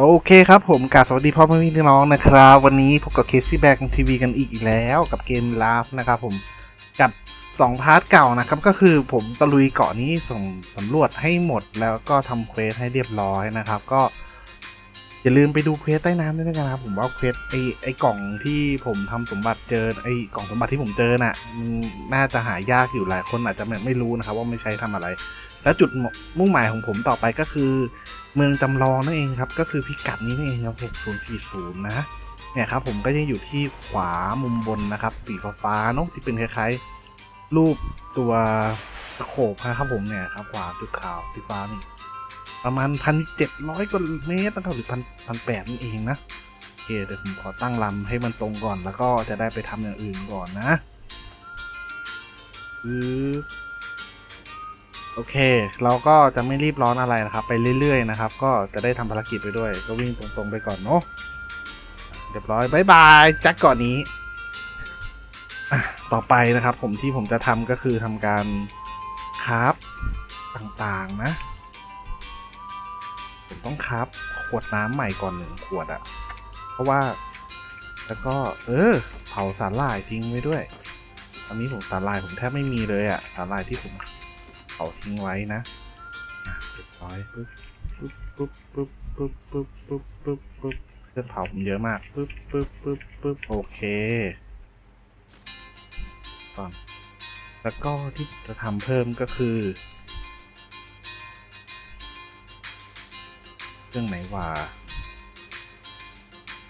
โอเคครับผมกาสวัสดีพ่อแม่พี่น้องนะครับ วันนี้พบกับเคซี่แบกทีวีกันอีกแล้วกับเกมลาฟนะครับผมกับสองพาร์ทเก่านะครับ ก็คือผมตะลุยเกาะนี้ส่งสำรวจให้หมดแล้วก็ทำเควสให้เรียบร้อยนะครับ ก็ อย่าลืมไปดูเควสใต้น้ำด้วยนะครับ ผมว่าเควสไอไอกล่องที่ผมทำสมบัติเจอไอกล่องสมบัติที่ผมเจอน่ะมันน่าจะหายากอยู่หลายคนอาจจะไม่รู้นะครับ ว่าไม่ใช้ทำอะไร แล้วจุดมุ่งหมายของผมต่อไปก็คือ เมืองจำลองนั่นเองครับ ก็คือพิกัดนี้นี่เองครับ6040 นะ เนี่ยครับผมก็ยังอยู่ที่ขวามุมบนนะครับสีฟ้าเนอะที่เป็นคล้ายๆ รูปตัวตะโขบนะครับผมเนี่ยครับขวาจุดขาวสีฟ้านี่ประมาณพันเจ็ดร้อยกว่าเมตรนะครับหรือพันพันแปดนี่เองนะโอเคเดี๋ยวผมขอตั้งลำให้มันตรงก่อนแล้วก็จะได้ไปทำอย่างอื่นก่อนนะคือ โอเค เราก็จะไม่รีบร้อนอะไรนะครับ ไปเรื่อยๆนะครับ ก็จะได้ทำภารกิจไปด้วย ก็วิ่งตรงๆไปก่อนเนาะเรียบร้อยบายบายจักก่อนนี้ต่อไปนะครับ ผมที่ผมจะทำก็คือทำการคราฟต่างๆนะผมต้องคับขวดน้ำใหม่ก่อนหนึ่งขวดอะเพราะว่าแล้วก็ เออ เผาสาร่ายทิ้งไว้ด้วยตอนนี้ผมสาร่ายผมแทบไม่มีเลยอะสาร่ายที่ผม เผาทิ้งไว้นะอะเรียบร้อยปึ๊บปึ๊บปึ๊บปึ๊บปึ๊บปึ๊บปึ๊บปึ๊บปึ๊บเครื่องเผาผมเยอะมากปึ๊บปึ๊บปึ๊บปึ๊บโอเคก่อนแล้วก็ที่จะทำเพิ่มก็คือ เครื่องไหนวะ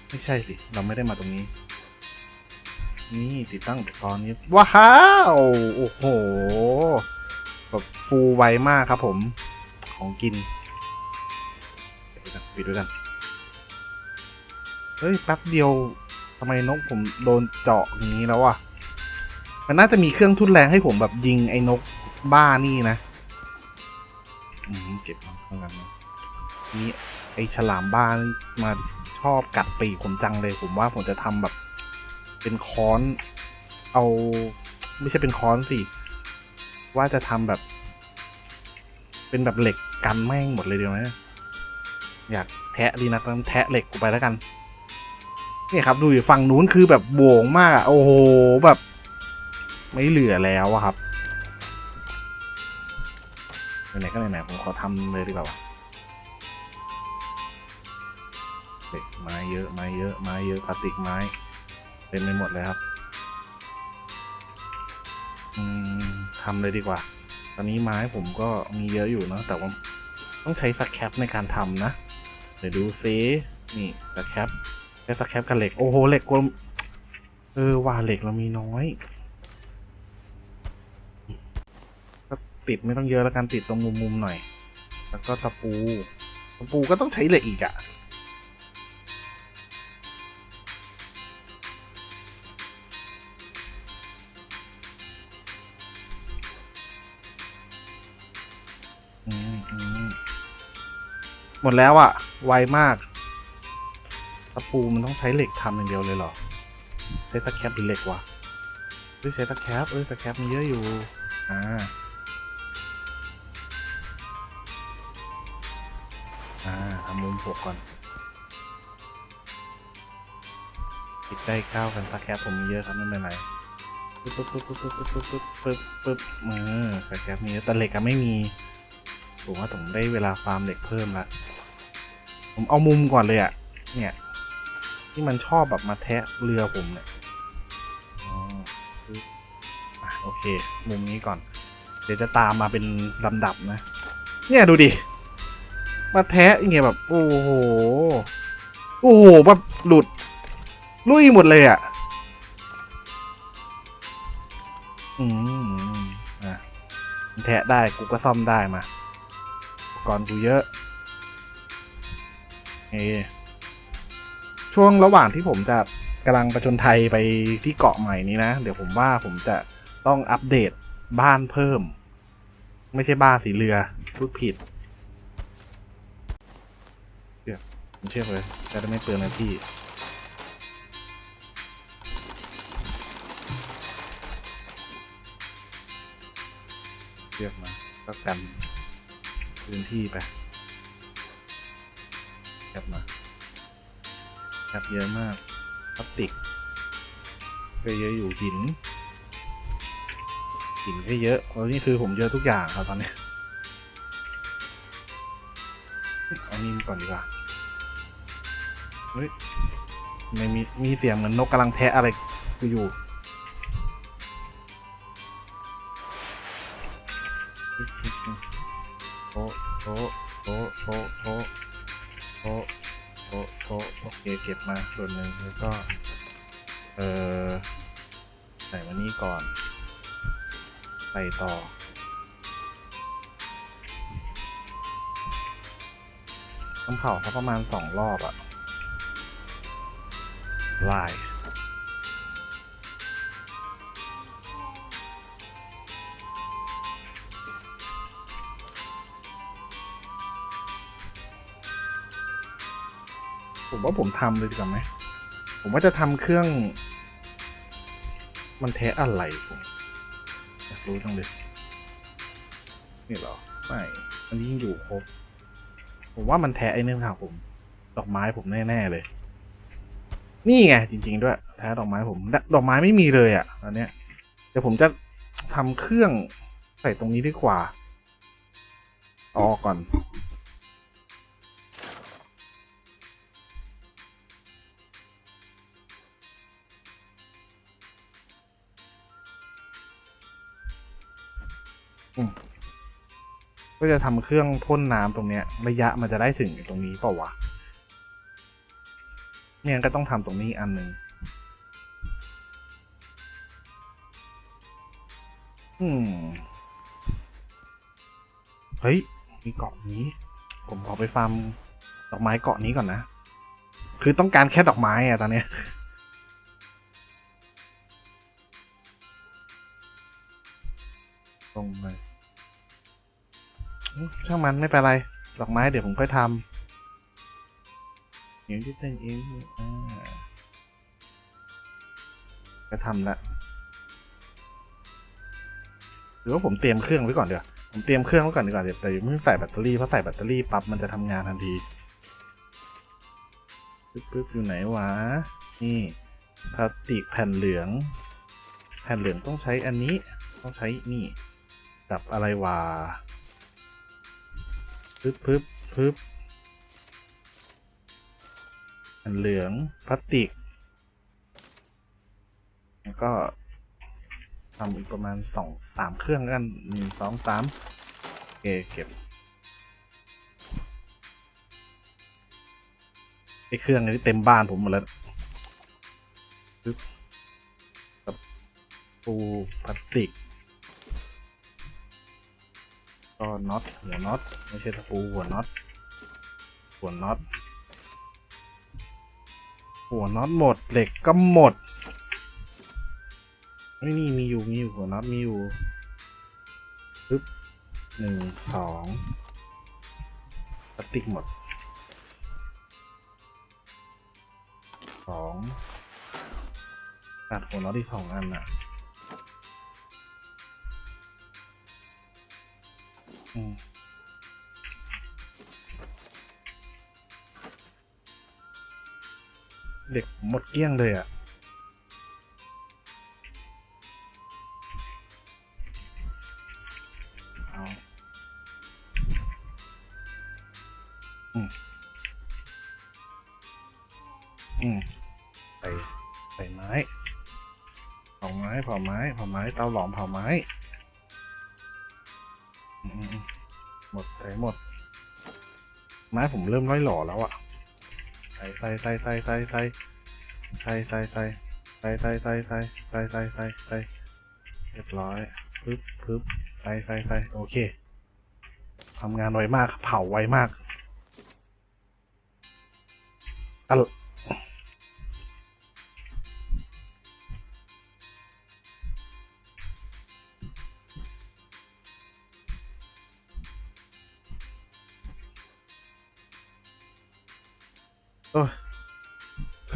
ไม่ใช่สิ เราไม่ได้มาตรงนี้ นี่ติดตั้งอุปกรณ์นี้ ว้าว โอ้โห แบบฟูไวมากครับผม ของกินปิดด้วยกันเฮ้ยแป๊บเดียวทำไมนกผมโดนเจาะอย่างนี้แล้วอะมันน่าจะมีเครื่องทุนแรงให้ผมแบบยิงไอ้นกบ้านี่นะ อืมเก็บมันข้างหลังนะนี่ไอฉลามบ้านมาชอบกัดปีกผมจังเลย ผมว่าผมจะทำแบบ เป็นค้อน เอา ไม่ใช่เป็นค้อนสิ ว่าจะทำแบบ เป็นแบบเหล็กกันแม่งหมดเลยเดียวไหมอยากแทะดีนะต้องแทะเหล็กกูไปแล้วกันนี่ครับดูฝั่งนู้นคือแบบโบวงมากโอ้โหแบบ ไม่เหลือแล้วอะครับไหนก็ไหนๆผมขอทำเลยดีกว่าเด็กไม้เยอะไม้เยอะไม้เยอะพลาสติกไม้เต็มไปหมดเลยครับ ทำเลยดีกว่า ตอนนี้ไม้ผมก็มีเยอะอยู่เนะแต่ว่าต้องใช้สแคปในการทำนะ เดี๋ยวดูซินี่สแคปใช้สแคปกับเหล็ก โอ้โหเหล็กกว่าเออว่าเหล็กเรามีน้อยก็ติดไม่ต้องเยอะแล้วกันติดตรงมุมๆหน่อย แล้วก็ตะปู ตะปูก็ต้องใช้เหล็กอีกอะ อืมอืมหมดแล้วอะไวมากตะปูมันต้องใช้เหล็กทำอย่างเดียวเลยเหรอ ใช้ตะแคบหรือเหล็กวะเฮ้ยใช้ตะแคบเอ้ยตะแคบมันเยอะอยู่ อ่าอ่าทำมุมหกก่อนปิดได้เก้าวกันตะแคบผมมีเยอะครับไม่เป็นไรปึ๊บปึ๊บปึ๊บปึ๊บปึ๊บปึ๊บปึ๊บปึ๊บเออตะแคบมีเยอะแต่เหล็กอะไม่มี ผมว่าผมได้เวลาฟาร์มเหล็กเพิ่มละผมเอามุมก่อนเลยอะเนี่ย ที่มันชอบแบบมาแทะเรือผมเนี่ยอ๋อคืออะโอเค มุมนี้ก่อน เดี๋ยวจะตามมาเป็นลำดับนะ เนี่ยดูดิ มาแทะอย่างเงี้ยแบบ โอ้โห โอ้โหแบบหลุด ลุยหมดเลยอะอืมอะแทะได้กูก็ซ่อมได้มา ก่อนกูเยอะเอช่วงระหว่างที่ผมจะกำลังประชนไทยไปที่เกาะใหม่นี้นะ เดี๋ยวผมว่าผมจะต้องอัปเดตบ้านเพิ่ม ไม่ใช่บ้านสีเรือพูดผิดเชื่อผมเชื่อเลยจะได้ไม่เปลืองนาที่เรียกมาก็กัน พื้นที่ไปไปปมาแคปเยอะมากพลาสติกก็เยอะอยู่หิน หินก็เยอะแล้วนี่คือผมเยอะทุกอย่างครับตอนนี้อานี่ก่อนดีกว่าเฮ้ยไม่มีมีเสียงเหมือนนกกำลังแทะอะไรอยู่ โต๊ะโต๊ะโต๊ะโต๊ะโต๊ะโต๊ะโต๊ะโต๊ะโอเคเก็บมาส่วนหนึ่งแล้วก็ เออใส่มานี่ก่อน ใส่ต่อต้องเผาเขาประมาณสองรอบอะลาย ผมว่าผมทำเลยดีกว่าไหม ผมว่าจะทำเครื่อง มันแท้อะไรผมอยากรู้จังเลย นี่เหรอ ไม่อันนี้ยังอยู่ครบ ผมว่ามันแท้ไอ้นี่ครับผม ดอกไม้ผมแน่ๆเลย นี่ไงจริง ๆ ด้วย แท้ดอกไม้ผมดดอกไม้ไม่มีเลยอะ่ะตอนเนี้ยเดี๋ยวผมจะทำเครื่องใส่ตรงนี้ดีกว่าออกก่อน ก็จะทำเครื่องพ่นน้ำตรงเนี้ย ระยะมันจะได้ถึงตรงนี้เปล่าวะเนี่ยก็ต้องทำตรงนี้อันหนึ่งอืมเฮ้ย มีเกาะนี้ ผมขอไปฟาร์มดอกไม้เกาะนี้ก่อนนะ คือต้องการแค่ดอกไม้อะตอนเนี้ย ช่างมันไม่เป็นไร ดอกไม้เดี๋ยวผมค่อยทำอย่างที่เป็นเองก็ทำละหรือว่าผมเตรียมเครื่องไว้ก่อนเดี๋ยวผมเตรียมเครื่องไว้ก่อนดีกว่าเดี๋ยวแต่ย่าเพิ่ใส่แบตเตอรี่เพราะใส่แบตเตอรี่ปั๊บมันจะทำงานทันทีปึ๊บปึ๊บอยู่ไหนวะ นี่พลาสติกแผ่นเหลือง แผ่นเหลืองต้องใช้อันนี้ ต้องใช้นี่ กับอะไรวะ พึบพึบพึบอันเหลืองพลาสติก แล้วก็ทำอีกประมาณสองสามเครื่องกันหนึ่งสองสามโอเคเก็บไอเครื่องนี้เต็มบ้านผมหมดแล้วปึ๊บปูพลาสติก ก็น็อตหัวน็อตไม่ใช่ตะปูหัวน็อตหัวน็อตหัวน็อตหมดเหล็กก็หมดไม่นี่มีอยู่มีอยู่หัวน็อตมีอยู่ปึ๊บหนึ่งสองพลาสติกหมดสองตัดหัวน็อตที่สองอันอะ เด็กหมดเกลี้ยงเลยอะ เอาอืม อืมใส่ใส่ไม้เผาไม้เผาไม้เผาไม้เตาหลอมเผาไม้ ไม้ผมเริ่มร้อยหล่อแล้วอะใส่ใส่ใส่ใส่ใส่ใส่ใส่ใส่ใส่ใส่ใส่ใส่ใส่ใส่ใส่ใส่เรียบร้อยปึ๊บปึ๊บใส่ใส่ใส่โอเคทำงานไวมาก เผาไวมาก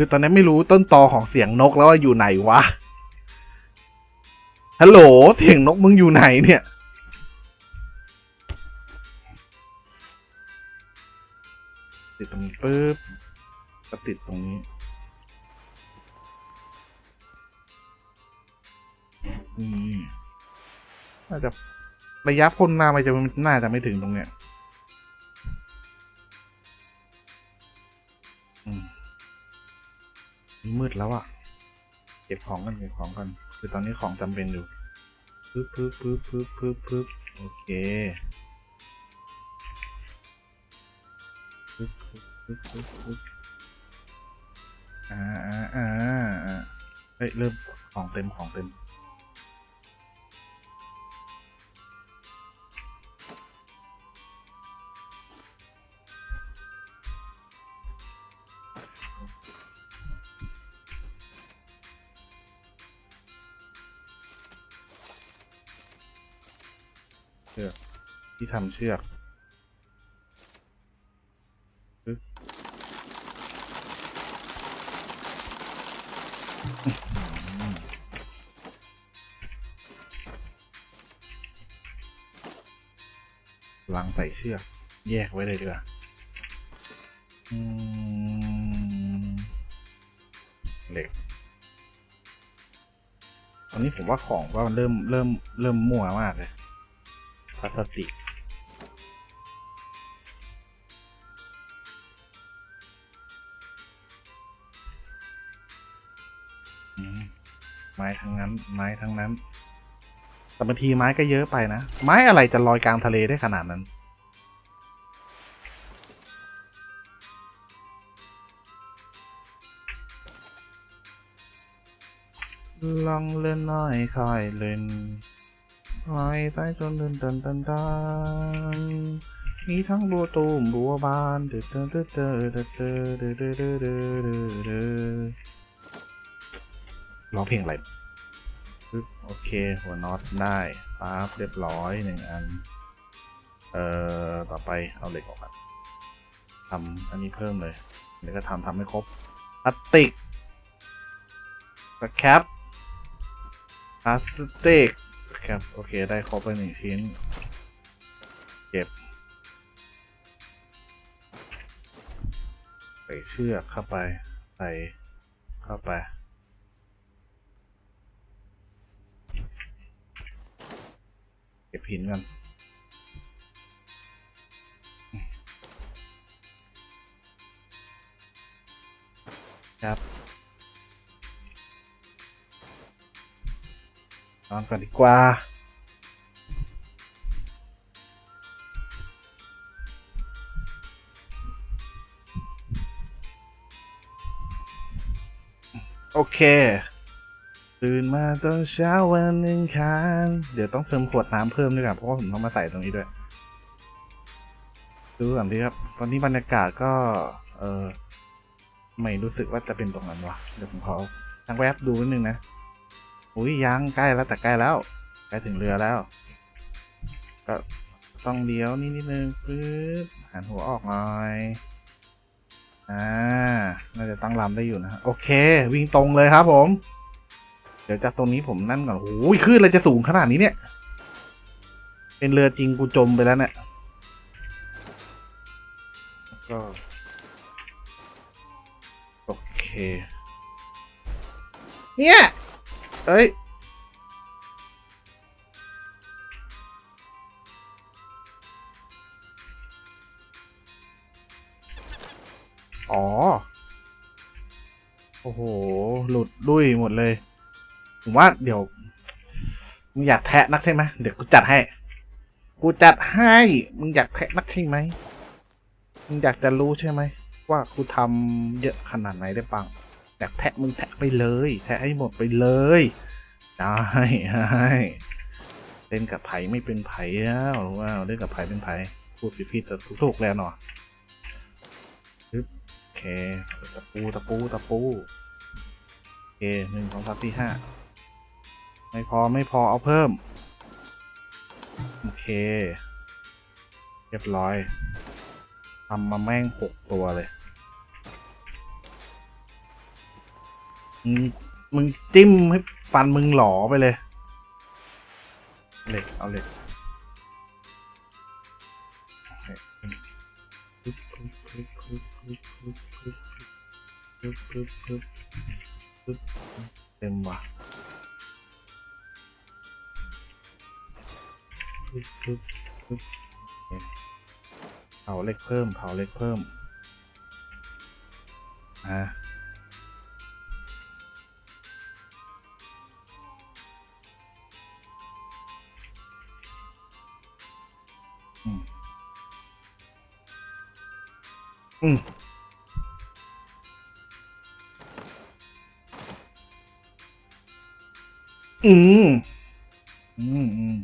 คือตอนนี้ไม่รู้ต้นตอของเสียงนกแล้วว่าอยู่ไหนวะ ฮัลโหล เสียงนกมึงอยู่ไหนเนี่ย ติดตรงนี้ปึ๊บก็ติดตรงนี้นี่น่าจะระยะพ่นหน้ามันจะน่าจะไม่ถึงตรงเนี้ย มืดแล้วอะเก็บของกันเก็บของกันคือตอนนี้ของจำเป็นอยู่ปึ๊บปึ๊บปึ๊บปึ๊บปึ๊บปึ๊บโอเคปึ๊บปึ๊บปึ๊บปึ๊บปึ๊บอ่าอ่าอ่าอ่าเฮ้ยเริ่มของเต็มของเต็ม เชือกที่ทำเชือกลังใส่เชือก แยกไว้เลยดีกว่าอืมเหล็กตอนนี้ผมว่าของก็เริ่มเริ่มเริ่มมั่วมากเลย พลาสติกไม้ทั้งนั้น ไม้ทั้งนั้น แต่บางทีไม้ก็เยอะไปนะ ไม้อะไรจะลอยกลางทะเลได้ขนาดนั้นลองเล่นน้อยค่อยเล่น ลอยใต้จนเดินเดินเดินเดินมีทั้งบัวตูมบัวบานเดือดเดือดเดือดเดือดเดือดเดือดเดือดเดือดเดือดเดือดเดือดร้องเพลงอะไรปึ๊บโอเค หัวน็อตได้ปั๊บเรียบร้อยหนึ่งอัน เอ่อ ต่อไปเอาเหล็กออกครับทำอันนี้เพิ่มเลย เดี๋ยวก็ทำทำให้ครบพลาสติกสแคปพลาสติก ครับ โอเค ได้ครบไปหนึ่งชิ้น เก็บ ใส่เชือกเข้าไป ใส่เข้าไป เก็บหินกันครับ นอนก่อนดีกว่า โอเค ตื่นมาตอนเช้าวันหนึ่งคานเดี๋ยวต้องเติมขวดน้ำเพิ่มด้วยกันเพราะว่าผมต้องมาใส่ตรงนี้ด้วย ดูก่อนดีครับ ตอนนี้บรรยากาศก็ เออไม่รู้สึกว่าจะเป็นตรงนั้นวะเดี๋ยวผมขอทางแวบดูนิดนึงนะ อุ้ยยังใกล้แล้วแต่ใกล้แล้วใกล้ถึงเรือแล้ว ก็ต้องเลี้ยวนิดนิดนึงปึ๊บหันหัวออกหน่อยอ่าน่าจะตั้งลำได้อยู่นะฮะโอเค วิ่งตรงเลยครับผม เดี๋ยวจากตรงนี้ผมนั่นก่อนโอ้ยขึ้นอะไรจะสูงขนาดนี้เนี่ย เป็นเรือจริงกูจมไปแล้วเนี่ยก็โอเค เนี่ย เอ้ย อ๋อ โอ้โห หลุดดุยหมดเลย ผมว่าเดี๋ยวมึงอยากแทะนักใช่ไหมเดี๋ยวกูจัดให้ กูจัดให้ มึงอยากแทะนักใช่ไหมมึงอยากจะรู้ใช่ไหม ว่ากูทำเยอะขนาดไหนได้ปัง อยากแทะมึงแทะไปเลย แทะให้หมดไปเลย ได้ได้เล่นกับไผ่ไม่เป็นไผ่แล้วหรือว่าเล่นกับไผ่เป็นไผ่พูดผิดผิดแต่ถูกๆแล้วเนาะโอเคตะปูตะปูตะปูโอเคหนึ่งสองสามสี่ห้าไม่พอไม่พอเอาเพิ่ม โอเค เรียบร้อยทำมาแม่งหกตัวเลย มึงจิ้มให้ฟันมึงหลอไปเลยเหล็กเอาเหล็กเต็มว่ะเผาเล็กเพิ่มเผาเล็กเพิ่มอ่า อืมอืมอืมอืม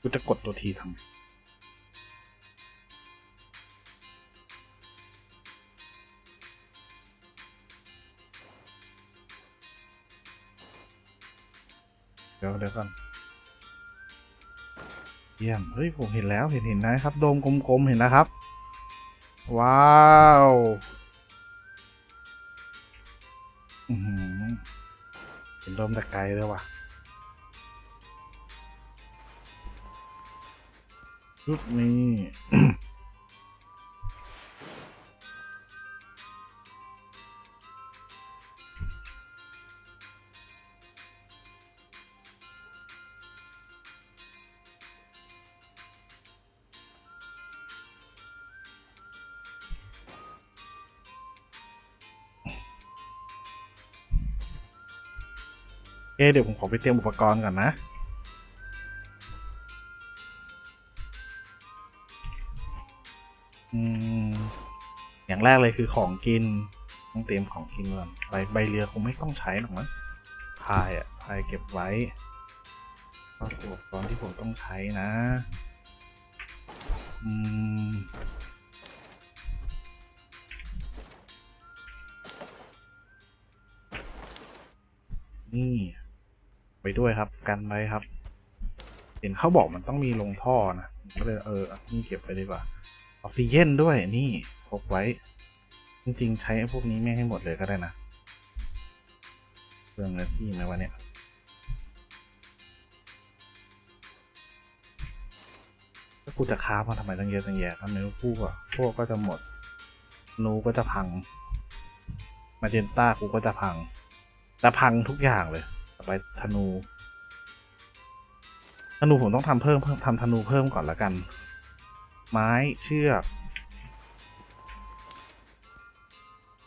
กูจะกดตัวทีทำไม เดี๋ยวเดี๋ยวก่อนเยี่ยมเฮ้ยผมเห็นแล้วเห็นเห็นนะครับ โดมกลมๆเห็นแล้วครับ ว้าวอือหือเห็นโดมแต่ไกลเลยว่ะชุดนี้ เอ๊ะเดี๋ยวผมขอไปเตรียมอุปกรณ์ก่อนนะ อืม อย่างแรกเลยคือของกิน ต้องเตรียมของกินก่อนใบใบเรือคงไม่ต้องใช้หรอกมั้งพายอะพายเก็บไว้ก็อุปกรณ์ที่ผมต้องใช้นะ อืมนี่ ไปด้วยครับ กันไว้ครับ เห็นเขาบอกมันต้องมีลงท่อนะก็เลยเออนี่เก็บไปดีกว่าออกซิเจนด้วยนี่พกไว้ จริงๆ ใช้พวกนี้ไม่ให้หมดเลยก็ได้นะเรื่องเนื้อที่ไหมวะเนี่ยถ้ากูจะค้ามาทำไมตั้งเยอะตั้งแยะทำไมพวกอะพวกก็จะหมด นูก็จะพัง มาเจนต้ากูก็จะพัง แต่พังทุกอย่างเลย ไปธนู ธนูผมต้องทำเพิ่มเพิ่มทำธนูเพิ่มก่อนละกัน ไม้เชือก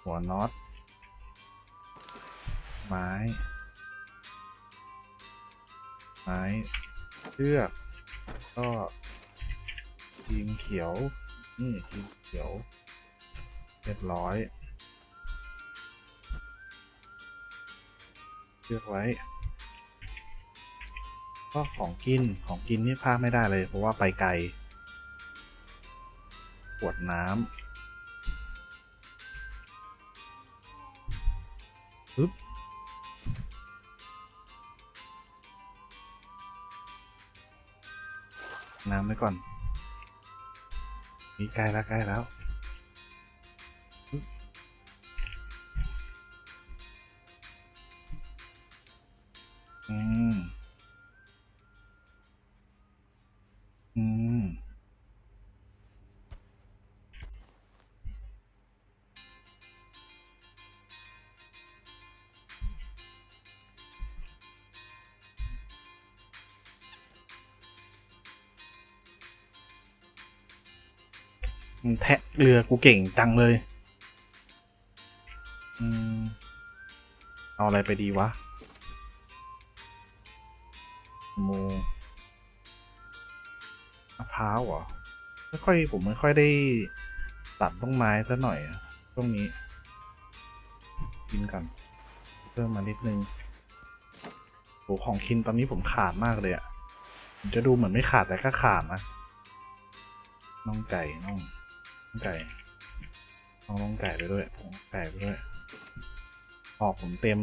หัวน็อต ไม้ ไม้เชือก ก็ทีมเขียว นี่ทีมเขียว เรียบร้อย ชือกไว้ก็ของกินของกินนี่พลาดไม่ได้เลย เพราะว่าไปไกลขวดน้ำปึ๊บน้ำไว้ก่อนมีใกล้แล้วใกล้แล้ว แทะเรือกูเก่งจังเลยอืมเอาอะไรไปดีวะโมมะพร้าวเหรอไม่ค่อยผมไม่ค่อยได้ตัดต้นไม้ซะหน่อยช่วงนี้ กินกันเพิ่มมานิดนึงโหของกินตอนนี้ผมขาดมากเลยอะผมจะดูเหมือนไม่ขาดแต่ก็ขาดนะน่องไก่น่องน่อง ไก่น่องน่องไก่ไปด้วยผมไก่ไปด้วยหอกผมเต็ม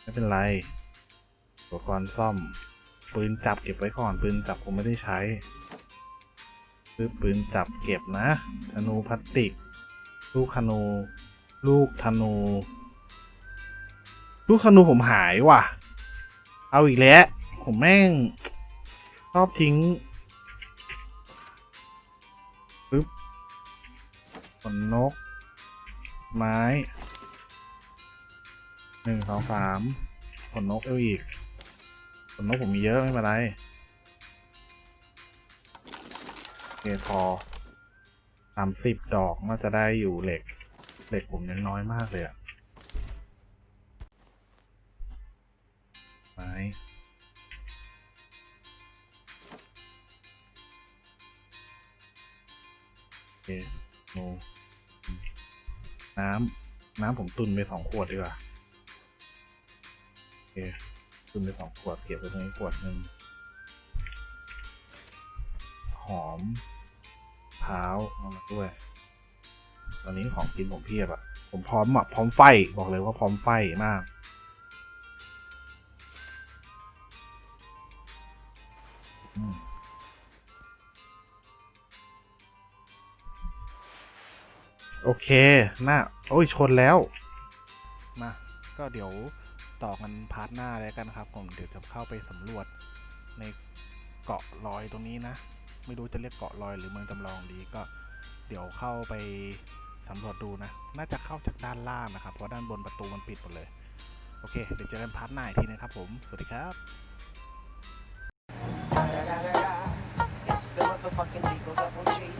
ไม่เป็นไรอุปกรณ์ซ่อม ปืนจับเก็บไว้ก่อน ปืนจับผมไม่ได้ใช้ปืนปืนจับเก็บนะ ธนูพลาสติก ลูกธนู ลูกธนู ลูกธนูผมหายว่ะ เอาอีกแล้ว ผมแม่ง ชอบทิ้ง ขนนก ไม้หนึ่งสองสามขนนกเอาอีกขนนกผมมีเยอะไม่เป็นไรโอเคพอสามสิบดอกน่าจะได้อยู่เหล็ก เหล็กผมยังน้อยมากเลยอะไม้โอเคโน น้ำน้ำผมตุนไปสองขวดดีกว่าโอเคตุนไปสองขวดเก็บไว้ตรงนี้ขวดหนึ่งหอมเท้าเอามาด้วย ตอนนี้ของกินผมเพียบอะผมพร้อมอะพร้อมไฟบอกเลยว่าพร้อมไฟมาก โอเคน่าโอ้ยชนแล้ว มา ก็เดี๋ยวต่อกันพาร์ทหน้าแล้วกันครับ ผมเดี๋ยวจะเข้าไปสำรวจในเกาะลอยตรงนี้นะ ไม่รู้จะเรียกเกาะลอยหรือเมืองจำลองดีก็ เดี๋ยวเข้าไปสำรวจดูนะ น่าจะเข้าจากด้านล่างนะครับ เพราะด้านบนประตูมันปิดหมดเลย โอเค เดี๋ยวเจอกันพาร์ทหน้าอีกทีนะครับผม สวัสดีครับ It's the motherfucking Eagle Double G.